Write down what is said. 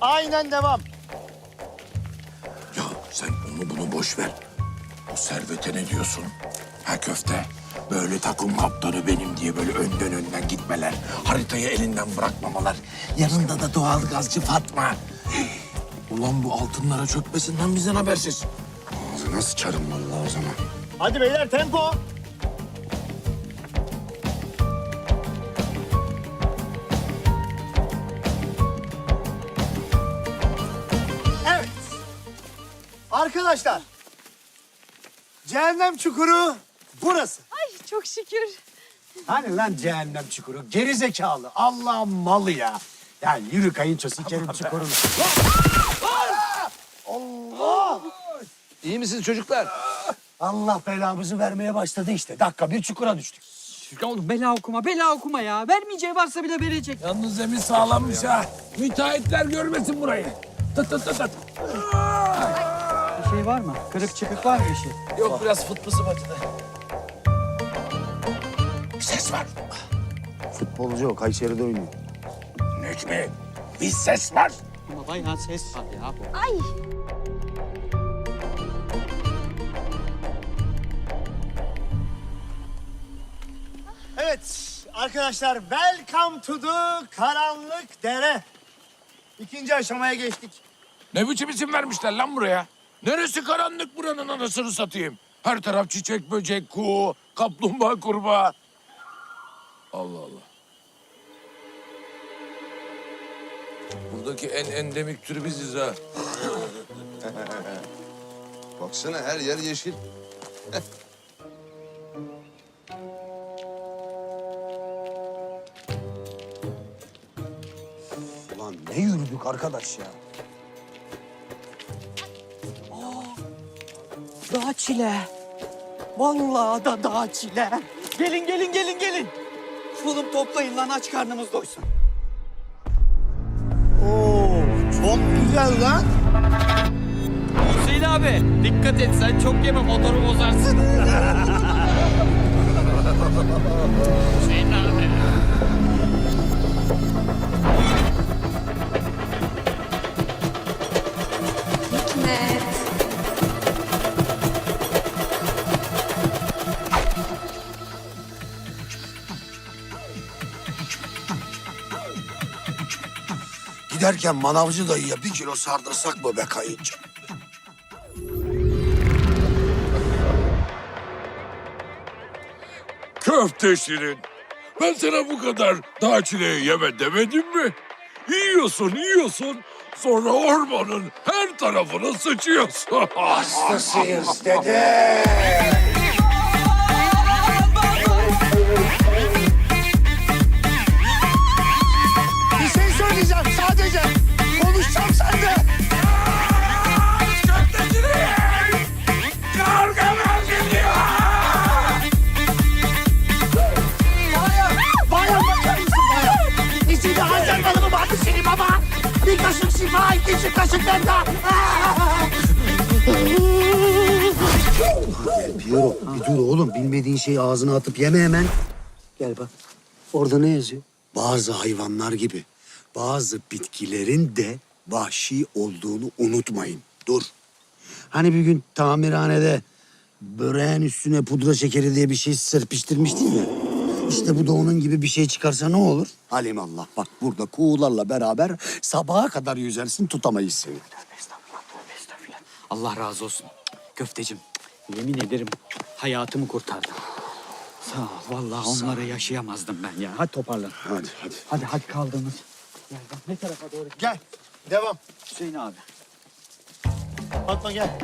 Aynen devam. Ya sen onu bunu boş ver. O servete ne diyorsun? Ha köfte. Böyle takım kaptanı benim diye böyle önden önden gitmeler. Haritayı elinden bırakmamalar. Yanında da doğal gazcı Fatma. Ulan bu altınlara çökmesinden bizden habersiz. Ağzına sıçarım vallahi o zaman. Hadi beyler tempo. Arkadaşlar. Cehennem çukuru burası. Ay çok şükür. Hani lan cehennem çukuru? Geri zekalı. Allah'ın malı ya. Ya yürü kayınço sikerim çukurunu. Allah! İyi misiniz çocuklar? Allah belamızı vermeye başladı işte. Dakika bir çukura düştük. Ya oğlum bela okuma, bela okuma ya. Vermeyeceği varsa bile verecek. Yalnız zemin sağlammış ha. Müteahhitler görmesin burayı. Tut tut tut tut. Bir şey var mı? Kırık çıkık var mı bir şey? Yok biraz fıtlısı batıda. Bir ses var. Futbolcu o Kayseri'de oynuyor. Necmi bir ses var. Ama bayağı ses var ya. Ay Evet arkadaşlar welcome to the karanlık dere. İkinci aşamaya geçtik. Ne biçim isim vermişler lan buraya? Neresi karanlık buranın anasını satayım? Her taraf çiçek, böcek, kuğu, kaplumbağa, kurbağa. Allah Allah. Buradaki en endemik tür biziz ha. Baksana her yer yeşil. Ulan ne yürüdük arkadaş ya. Dağ çile. Vallahi da dağ çile. Gelin gelin gelin gelin. Fulum toplayın lan aç karnımız doysun. Oo çok güzel lan. Hüseyin abi dikkat et sen çok yeme motoru bozarsın. Hüseyin abi. Giderken manavcı dayıya bir kilo sardırsak mı be kayınca? Köfte şirin. Ben sana bu kadar dağ çileği yeme demedim mi? Yiyorsun, yiyorsun. Sonra ormanın her tarafını sıçıyorsun. Hastasıyız dede. Şifa, ikinci kaşık mevda. Piero bir dur oğlum. Bilmediğin şeyi ağzına atıp yeme hemen. Gel bak. Orada ne yazıyor? Bazı hayvanlar gibi bazı bitkilerin de vahşi olduğunu unutmayın. Dur. Hani bir gün tamirhanede böreğin üstüne pudra şekeri diye bir şey serpiştirmiştin ya. İşte bu da onun gibi bir şey çıkarsa ne olur? Halimallah bak burada kuğularla beraber sabaha kadar yüzersin tutamayız seni. Estağfurullah, tövbe estağfurullah. Allah razı olsun. Köftecim, yemin ederim hayatımı kurtardın. Sağ ol. Vallahi onlara yaşayamazdım ben ya. Hadi toparlan. Hadi hadi. Hadi hadi kaldığımız. Gel, gel. Ne tarafa doğru? Gel, devam. Hüseyin abi. Fatma gel.